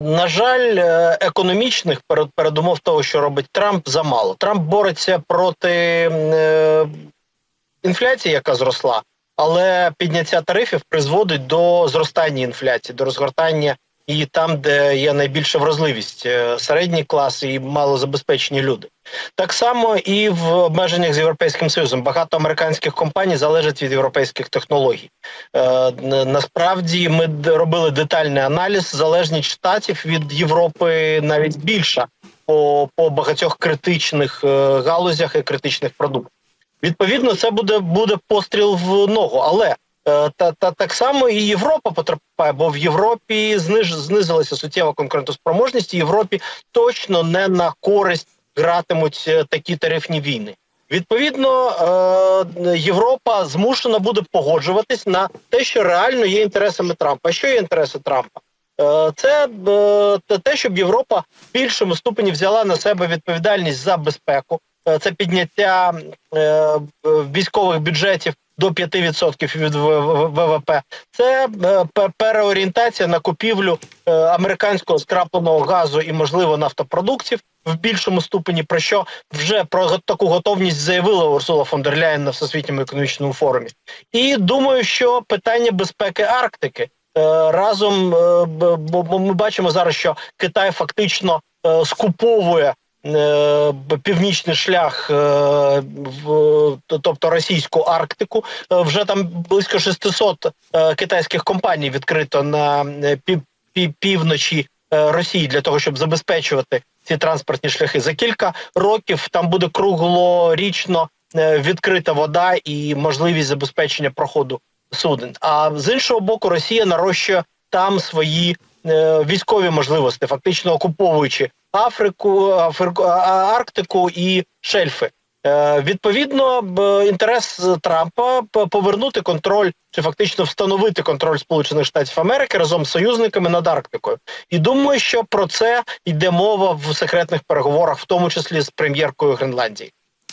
На жаль, е, економічних перед- передумов того, що робить Трамп, замало. Трамп бореться проти е, інфляції, яка зросла, але підняття тарифів призводить до зростання інфляції, до розгортання і там, де є найбільша вразливість е, середній клас і малозабезпечені люди. Так само і в обмеженнях з європейським союзом багато американських компаній залежать від європейських технологій. Е, насправді ми робили детальний аналіз. Залежність штатів від Європи навіть більша по, по багатьох критичних е, галузях і критичних продуктах. Відповідно, це буде, буде постріл в ногу, але та, та так само і Європа потерпає, бо в Європі зниж, знизилася суттєва конкурентоспроможність. і Європі точно не на користь гратимуть е, такі тарифні війни. Відповідно, е, Європа змушена буде погоджуватись на те, що реально є інтересами Трампа. Що є інтереси Трампа? Е, Це е, те- щоб Європа в більшому ступені взяла на себе відповідальність за безпеку. Е, Це підняття е, військових бюджетів до 5% від ВВП. Це е, переорієнтація на купівлю е, американського скрапленого газу і, можливо, нафтопродуктів в більшому ступені. Про що вже про таку готовність заявила Урсула фон дер Ляєн на всесвітньому економічному форумі. І думаю, що питання безпеки Арктики е, разом, бо ми бачимо зараз, що Китай фактично скуповує. Е, Північний шлях, е, тобто російську Арктику, Е, вже там близько 600 е, китайських компаній відкрито на пів, пів, півночі Росії для того, щоб забезпечувати ці транспортні шляхи. За кілька років там буде круглорічно відкрита вода і можливість забезпечення проходу суден. А з іншого боку, Росія нарощує там свої військові можливості, фактично окуповуючи Африку, Африку, Арктику і шельфи. Е, Відповідно, інтерес Трампа повернути контроль чи фактично встановити контроль Сполучених Штатів Америки разом з союзниками над Арктикою. І думаю, що про це йде мова в секретних переговорах, в тому числі з прем'єркою Гренландії.